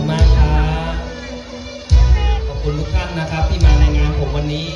คุณมากครับ ขอบคุณทุกท่านนะครับที่มาในงานผมวันนี้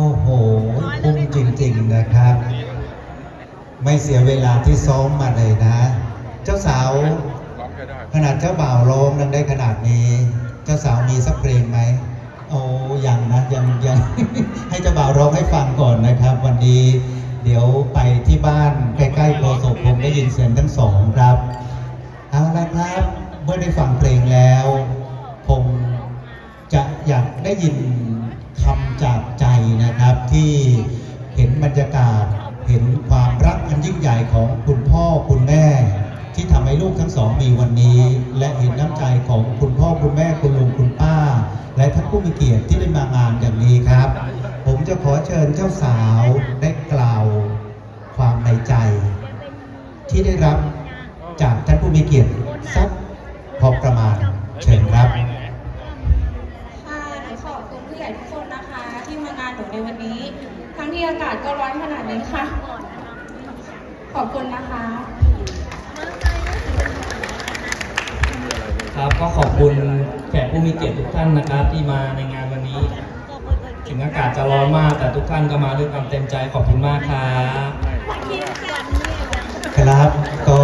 อ้โหคุ้มจริงๆนะครับ ไม่เสียเวลาที่ซ้อมมาเลยนะ เจ้าสาว ขนาดเจ้าบ่าวร้องดังได้ขนาดนี้ เจ้าสาวมีสักเพลงไหมโอ้ยังนะยังยังให้เจ้าบ่าวร้องให้ฟังก่อนนะครับ วันนี้เดี๋ยวไปที่บ้านใกล้ๆโพศพผมได้ยินเสียงทั้งสองครับเอาละครับเมื่อได้ฟังเพลงแล้ว ผมจะอยากได้ยิน จากใจนะครับที่เห็นบรรยากาศ เห็นความรักอันยิ่งใหญ่ของคุณพ่อคุณแม่ ที่ทำให้ลูกทั้งสองมีวันนี้ และเห็นน้ำใจของคุณพ่อคุณแม่คุณลุงคุณป้า และท่านผู้มีเกียรติที่ได้มางานอย่างนี้ครับ ผมจะขอเชิญเจ้าสาวได้กล่าวความในใจ ที่ได้รับจากท่านผู้มีเกียรติสักพอประมาณเชิญครับ ในวันนี้ ทั้งที่อากาศก็ร้อนขนาดนี้ค่ะ ขอบคุณนะคะครับก็ขอบคุณแขกผู้มีเกียรติทุกท่านนะครับที่มาในงานวันนี้ ถึงอากาศจะร้อนมาก แต่ทุกท่านก็มาด้วยความเต็มใจขอบคุณมากครับครับก็